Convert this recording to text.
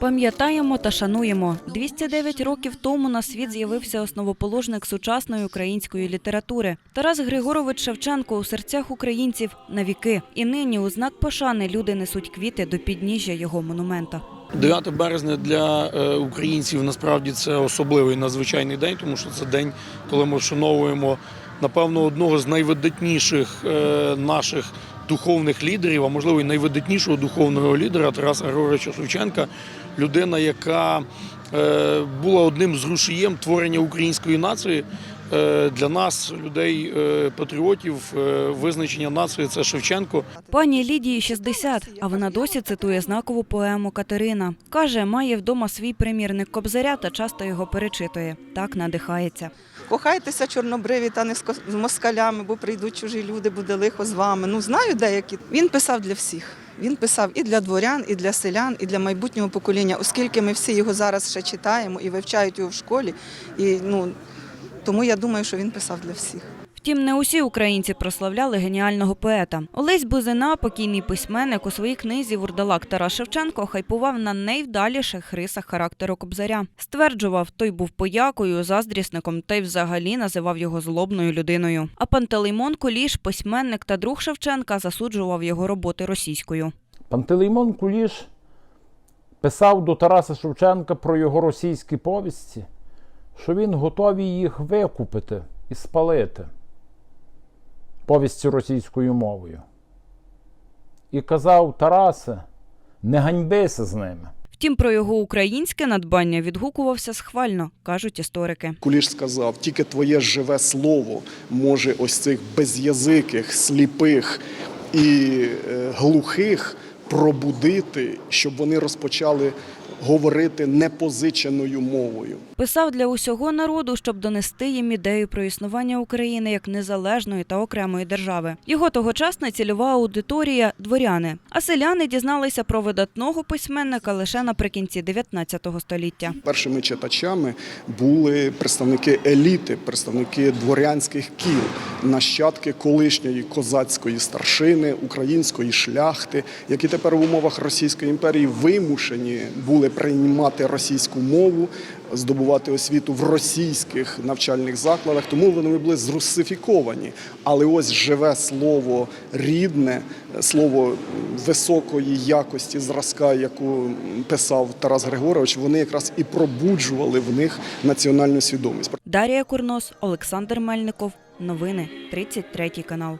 Пам'ятаємо та шануємо. 209 років тому на світ з'явився основоположник сучасної української літератури. Тарас Григорович Шевченко у серцях українців на віки. І нині у знак пошани люди несуть квіти до підніжжя його монумента. 9 березня для е, українців насправді це особливий надзвичайний день, тому що це день, коли ми вшановуємо напевно одного з найвидатніших е, наших духовних лідерів, а можливо і найвидатнішого духовного лідера Тараса Григоровича Шевченка, людина, яка е, була одним з рушієм творення української нації. Е, Для нас, людей е, патріотів, визначення нації це Шевченко. Пані Лідії 60, а вона досі цитує знакову поему Катерина. Каже, має вдома свій примірник кобзаря та часто його перечитує. Так надихається. Кохайтеся чорнобриві та не з москалями, бо прийдуть чужі люди, буде лихо з вами. Ну знаю деякі. Він писав для всіх. Він писав і для дворян, і для селян, і для майбутнього покоління, оскільки ми всі його зараз ще читаємо і вивчають його в школі. І ну тому я думаю, що він писав для всіх. Втім, не усі українці прославляли геніального поета. Олесь Бузина, покійний письменник, у своїй книзі Вурдалак Тарас Шевченко хайпував на найвдаліших рисах характеру кобзаря. Стверджував, той був поякою, заздрісником та й взагалі називав його злобною людиною. А Пантелеймон Куліш, письменник та друг Шевченка, засуджував його роботи російською. Пантелеймон Куліш писав до Тараса Шевченка про його російські повісті, що він готовий їх викупити і спалити повісті російською мовою. І казав Тарасе, не ганьбися з ними. Втім, про його українське надбання відгукувався схвально, кажуть історики. Куліш сказав, тільки твоє живе слово може ось цих безязиких, сліпих і е, глухих пробудити, щоб вони розпочали говорити непозиченою мовою. Писав для усього народу, щоб донести їм ідею про існування України як незалежної та окремої держави. Його тогочасна цільова аудиторія дворяни. А селяни дізналися про видатного письменника лише наприкінці 19 століття. Першими читачами були представники еліти, представники дворянських кіл, нащадки колишньої козацької старшини, української шляхти, які тепер в умовах Російської імперії вимушені були приймати російську мову, здобувати освіту в російських навчальних закладах, тому вони були зрусифіковані. Але ось живе слово рідне, слово високої якості зразка, яку писав Тарас Григорович, вони якраз і пробуджували в них національну свідомість. Дарія Курнос, Олександр Мельников. Новини 33 канал.